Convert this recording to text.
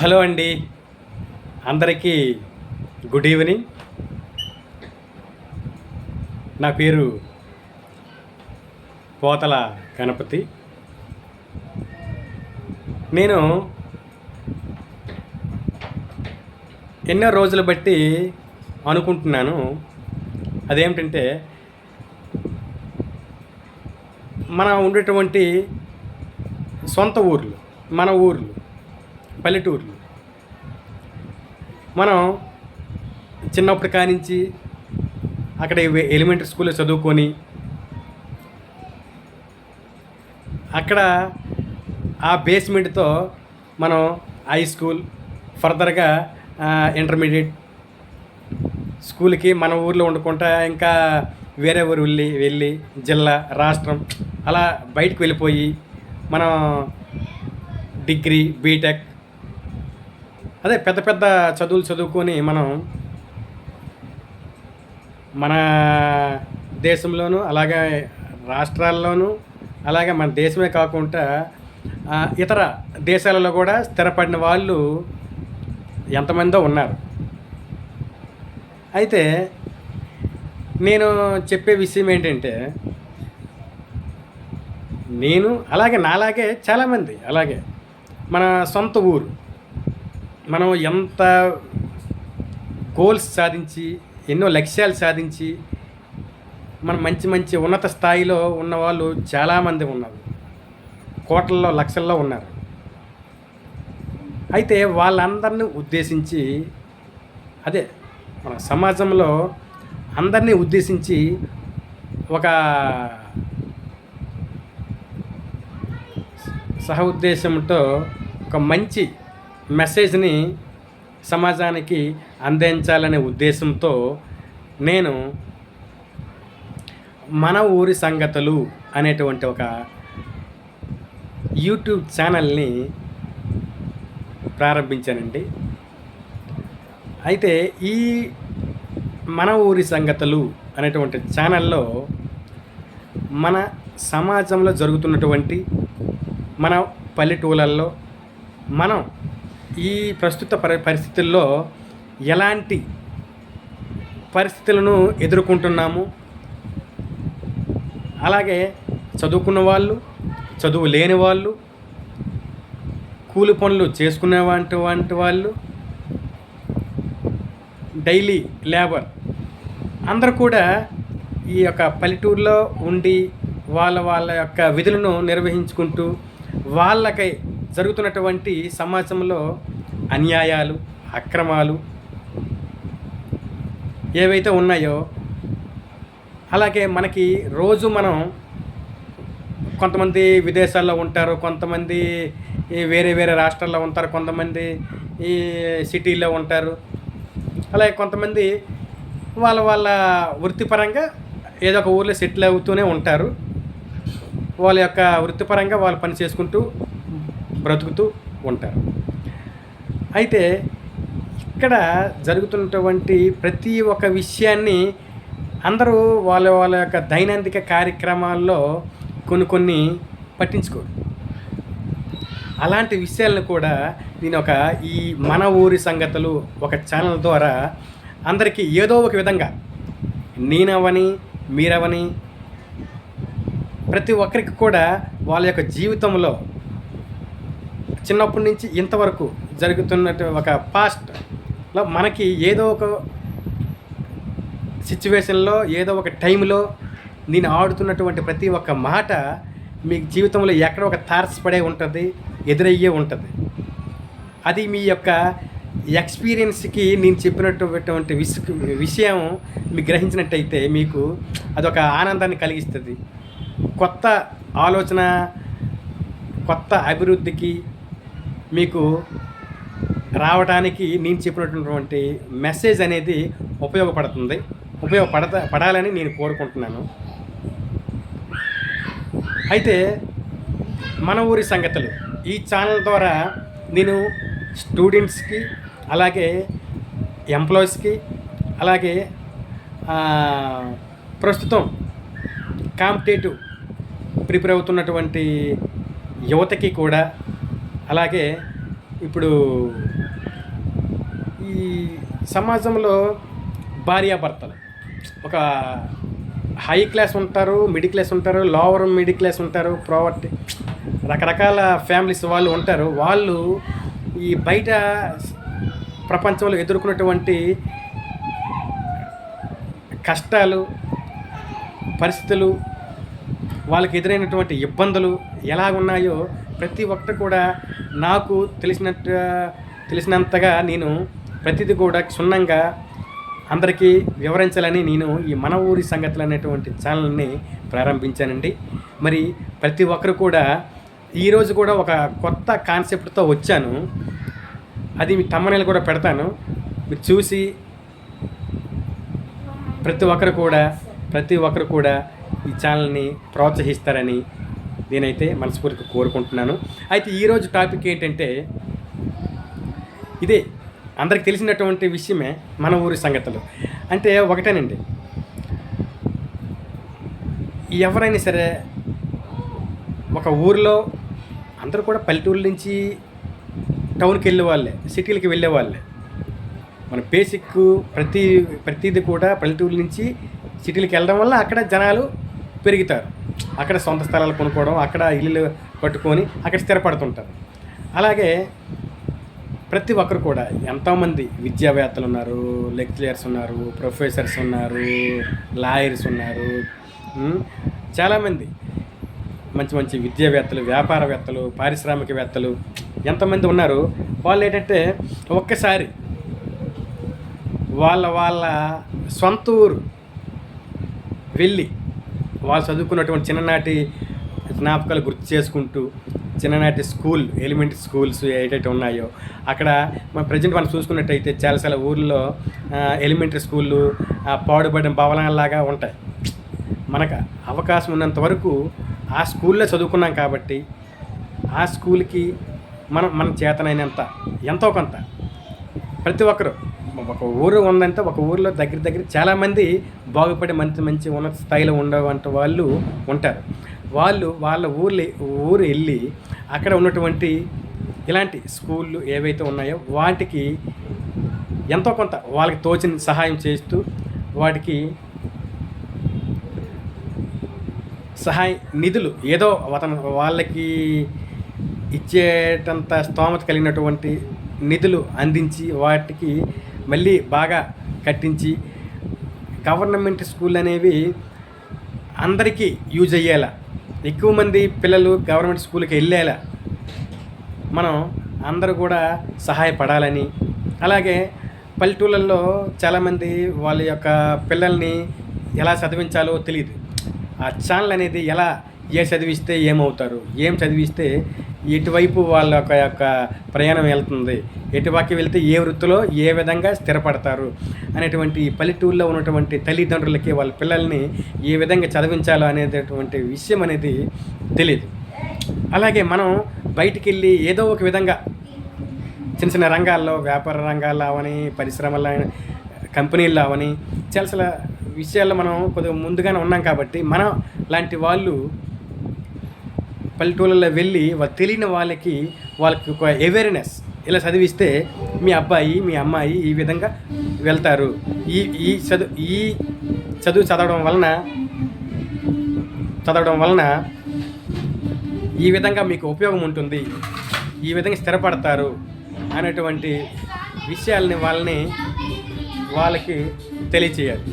Hello అండి. అందరికీ good evening. నా పేరు పోతల గణపతి. నేను ఎన్నో రోజులు బట్టి అనుకుంటున్నాను. అదేమిటంటే మన ఉండేటువంటి సొంత ఊర్లు మన ఊర్లు పల్లెటూర్లు. మనం చిన్నప్పటి కానించి అక్కడ ఎలిమెంటరీ స్కూల్లో చదువుకొని అక్కడ ఆ బేస్మెంట్తో మనం హై స్కూల్ ఫర్దర్గా ఇంటర్మీడియట్ స్కూల్కి మన ఊర్లో ఉండకుండా ఇంకా వేరే ఊరు వెళ్ళి వెళ్ళి జిల్లా రాష్ట్రం అలా బయటకు వెళ్ళిపోయి మనం డిగ్రీ బీటెక్ అదే పెద్ద పెద్ద చదువులు చదువుకొని మనం మన దేశంలోనూ అలాగే రాష్ట్రాల్లోనూ అలాగే మన దేశమే కాకుండా ఇతర దేశాలలో కూడా స్థిరపడిన వాళ్ళు ఎంతమందో ఉన్నారు. అయితే నేను చెప్పే విషయం ఏంటంటే నేను అలాగే నాలాగే చాలామంది అలాగే మన సొంత ఊరు మనం ఎంత గోల్స్ సాధించి ఎన్నో లక్ష్యాలు సాధించి మనం మంచి మంచి ఉన్నత స్థాయిలో ఉన్న వాళ్ళు చాలామంది ఉన్నారు. కోట్లలో లక్షల్లో ఉన్నారు. అయితే వాళ్ళందరినీ ఉద్దేశించి అదే మన సమాజంలో అందరినీ ఉద్దేశించి ఒక సహ ఉద్దేశంతో ఒక మంచి మెసేజ్ని సమాజానికి అందించాలనే ఉద్దేశంతో నేను మన ఊరి సంగతులు అనేటువంటి ఒక యూట్యూబ్ ఛానల్ని ప్రారంభించానండి. అయితే ఈ మన ఊరి సంగతులు అనేటువంటి ఛానల్లో మన సమాజంలో జరుగుతున్నటువంటి మన పల్లెటూళ్ళల్లో మనం ఈ ప్రస్తుత పరి పరిస్థితుల్లో ఎలాంటి పరిస్థితులను ఎదుర్కొంటున్నాము? అలాగే చదువుకున్న వాళ్ళు చదువు లేని వాళ్ళు కూలి పనులు చేసుకునే వంటి వంటి వాళ్ళు డైలీ లేబర్ అందరూ కూడా ఈ యొక్క పల్లెటూరులో ఉండి వాళ్ళ వాళ్ళ యొక్క విధులను నిర్వహించుకుంటూ వాళ్ళకై జరుగుతున్నటువంటి సమాజంలో అన్యాయాలు అక్రమాలు ఏవైతే ఉన్నాయో అలాగే మనకి రోజు మనం కొంతమంది విదేశాల్లో ఉంటారు కొంతమంది వేరే వేరే రాష్ట్రాల్లో ఉంటారు కొంతమంది ఈ సిటీల్లో ఉంటారు. అలాగే కొంతమంది వాళ్ళ వాళ్ళ వృత్తిపరంగా ఏదో ఒక ఊర్లో సెటిల్ అవుతూనే ఉంటారు. వాళ్ళ యొక్క వృత్తిపరంగా వాళ్ళు పని చేసుకుంటూ బ్రతుకుతూ ఉంటారు. అయితే ఇక్కడ జరుగుతున్నటువంటి ప్రతి ఒక్క విషయాన్ని అందరూ వాళ్ళ వాళ్ళ యొక్క దైనందిక కార్యక్రమాల్లో కొన్ని కొన్ని పట్టించుకోరు. అలాంటి విషయాలను కూడా నేను ఒక ఈ మన ఊరి సంగతులు ఒక ఛానల్ ద్వారా అందరికీ ఏదో ఒక విధంగా నేనవని మీరవని ప్రతి ఒక్కరికి కూడా వాళ్ళ యొక్క జీవితంలో చిన్నప్పటి నుంచి ఇంతవరకు జరుగుతున్నట్టు ఒక పాస్ట్లో మనకి ఏదో ఒక సిచ్యువేషన్లో ఏదో ఒక టైంలో నేను ఆడుతున్నటువంటి ప్రతి ఒక్క మాట మీ జీవితంలో ఎక్కడ ఒక తారసపడే ఉంటుంది ఎదురయ్యే ఉంటుంది. అది మీ యొక్క ఎక్స్పీరియన్స్కి నేను చెప్పినటువంటి విష విషయం మీకు గ్రహించినట్టయితే మీకు అదొక ఆనందాన్ని కలిగిస్తుంది. కొత్త ఆలోచన కొత్త అభివృద్ధికి మీకు రావడానికి నేను చెప్పినటువంటి మెసేజ్ అనేది ఉపయోగపడుతుంది. ఉపయోగపడత పడాలని నేను కోరుకుంటున్నాను. అయితే మన ఊరి సంగతులు. ఈ ఛానల్ ద్వారా నేను స్టూడెంట్స్కి అలాగే ఎంప్లాయీస్కి అలాగే ప్రస్తుతం కాంపిటేటివ్ ప్రిపేర్ అవుతున్నటువంటి యువతకి కూడా అలాగే ఇప్పుడు ఈ సమాజంలో భార్యాభర్తలు. ఒక హై క్లాస్ ఉంటారు మిడిల్ క్లాస్ ఉంటారు లోవర్ మిడిల్ క్లాస్ ఉంటారు ప్రావర్టీ రకరకాల ఫ్యామిలీస్ వాళ్ళు ఉంటారు. వాళ్ళు ఈ బయట ప్రపంచంలో ఎదుర్కొన్నటువంటి కష్టాలు పరిస్థితులు వాళ్ళకి ఎదురైనటువంటి ఇబ్బందులు ఎలా ఉన్నాయో ప్రతి ఒక్కటి కూడా నాకు తెలిసినట్టు తెలిసినంతగా నేను ప్రతిదీ కూడా క్షుణ్ణంగా అందరికీ వివరించాలని నేను ఈ మన ఊరి సంగతులు అనేటువంటి ఛానల్ని ప్రారంభించానండి. మరి ప్రతి ఒక్కరు కూడా ఈరోజు కూడా ఒక కొత్త కాన్సెప్ట్తో వచ్చాను. అది మీ తమ్మనేలు కూడా పెడతాను. మీరు చూసి ప్రతి ఒక్కరు కూడా ప్రతి ఒక్కరు కూడా ఈ ఛానల్ని ప్రోత్సహిస్తారని నేనైతే మనస్ఫూర్తిగా కోరుకుంటున్నాను. అయితే ఈరోజు టాపిక్ ఏంటంటే ఇదే అందరికి తెలిసినటువంటి విషయమే మన ఊరి సంగతులు. అంటే ఒకటేనండి. ఎవరైనా సరే ఒక ఊరిలో అందరూ కూడా పల్లెటూరు నుంచి టౌన్కి వెళ్ళే వాళ్ళే సిటీలకి వెళ్ళే వాళ్ళే. మన బేసిక్ ప్రతి ప్రతిది కూడా పల్లెటూరు నుంచి సిటీలకి వెళ్ళడం వల్ల అక్కడ జనాలు పెరుగుతారు. అక్కడ సొంత స్థలాలు కొనుక్కోవడం అక్కడ ఇల్లు కట్టుకొని అక్కడ స్థిరపడుతుంటారు. అలాగే ప్రతి ఒక్కరు కూడా ఎంతోమంది విద్యావేత్తలు ఉన్నారు లెక్చరర్స్ ఉన్నారు ప్రొఫెసర్స్ ఉన్నారు లాయర్స్ ఉన్నారు. చాలామంది మంచి మంచి విద్యావేత్తలు వ్యాపారవేత్తలు పారిశ్రామికవేత్తలు ఎంతమంది ఉన్నారు. వాళ్ళు ఏంటంటే ఒక్కసారి వాళ్ళ వాళ్ళ సొంత ఊరు వెళ్ళి వాళ్ళు చదువుకున్నటువంటి చిన్ననాటి జ్ఞాపకాలు గుర్తు చేసుకుంటూ చిన్ననాటి స్కూల్ ఎలిమెంటరీ స్కూల్స్ ఏదైతే ఉన్నాయో అక్కడ మన ప్రజెంట్ మనం చూసుకున్నట్టయితే చాలా చాలా ఊర్లో ఎలిమెంటరీ స్కూళ్ళు పాడుపడిన పాడుబడిన భవనాల్లాగా ఉంటాయి. మనకు అవకాశం ఉన్నంత వరకు ఆ స్కూల్లో చదువుకున్నాం కాబట్టి ఆ స్కూల్కి మనం మన చేతనైనంత ఎంతో కొంత ప్రతి ఒక్కరు ఒక ఊరు ఉందంటే ఒక ఊరిలో దగ్గర దగ్గర చాలామంది బాగుపడి మంచి మంచి ఉన్నత స్థాయిలో ఉండేవంటి వాళ్ళు ఉంటారు. వాళ్ళు వాళ్ళ ఊర్లు ఊరు వెళ్ళి అక్కడ ఉన్నటువంటి ఇలాంటి స్కూళ్ళు ఏవైతే ఉన్నాయో వాటికి ఎంతో కొంత వాళ్ళకి తోచిన సహాయం చేస్తూ వాటికి సహాయ నిధులు ఏదో అతను వాళ్ళకి ఇచ్చేటంత స్తోమత కలిగినటువంటి నిధులు అందించి వాటికి మళ్ళీ బాగా కట్టించి గవర్నమెంట్ స్కూల్ అనేవి అందరికీ యూజ్ అయ్యేలా ఎక్కువ మంది పిల్లలు గవర్నమెంట్ స్కూల్కి వెళ్ళేలా మనం అందరూ కూడా సహాయపడాలని. అలాగే పల్లెటూళ్ళల్లో చాలామంది వాళ్ళ యొక్క పిల్లల్ని ఎలా చదివించాలో తెలియదు ఆ ఛానల్ అనేది ఎలా ఏ చదివిస్తే ఏమవుతారు ఏం చదివిస్తే ఎటువైపు వాళ్ళ యొక్క యొక్క ప్రయాణం వెళ్తుంది. ఎటువైపు వెళ్తే ఏ వృత్తిలో ఏ విధంగా స్థిరపడతారు అనేటువంటి ఈ పల్లెటూళ్ళలో ఉన్నటువంటి తల్లిదండ్రులకి వాళ్ళ పిల్లల్ని ఏ విధంగా చదివించాలో అనేటటువంటి విషయం అనేది తెలియదు అలాగే మనం బయటికి వెళ్ళి ఏదో ఒక విధంగా చిన్న చిన్న రంగాల్లో వ్యాపార రంగాల్లో అవని పరిశ్రమల కంపెనీల్లో అవని చాలా చాలా విషయాల్లో మనం కొద్దిగా ముందుగానే ఉన్నాం కాబట్టి మనం లాంటి వాళ్ళు పల్లెటూళ్ళలో వెళ్ళి వాళ్ళు తెలియని వాళ్ళకి వాళ్ళకి ఒక అవేర్నెస్ ఇలా చదివిస్తే మీ అబ్బాయి మీ అమ్మాయి ఈ విధంగా వెళ్తారు. ఈ ఈ చదువు ఈ చదువు చదవడం వలన చదవడం వలన ఈ విధంగా మీకు ఉపయోగం ఉంటుంది. ఈ విధంగా స్థిరపడతారు అనేటువంటి విషయాల్ని వాళ్ళని వాళ్ళకి తెలియచేయాలి.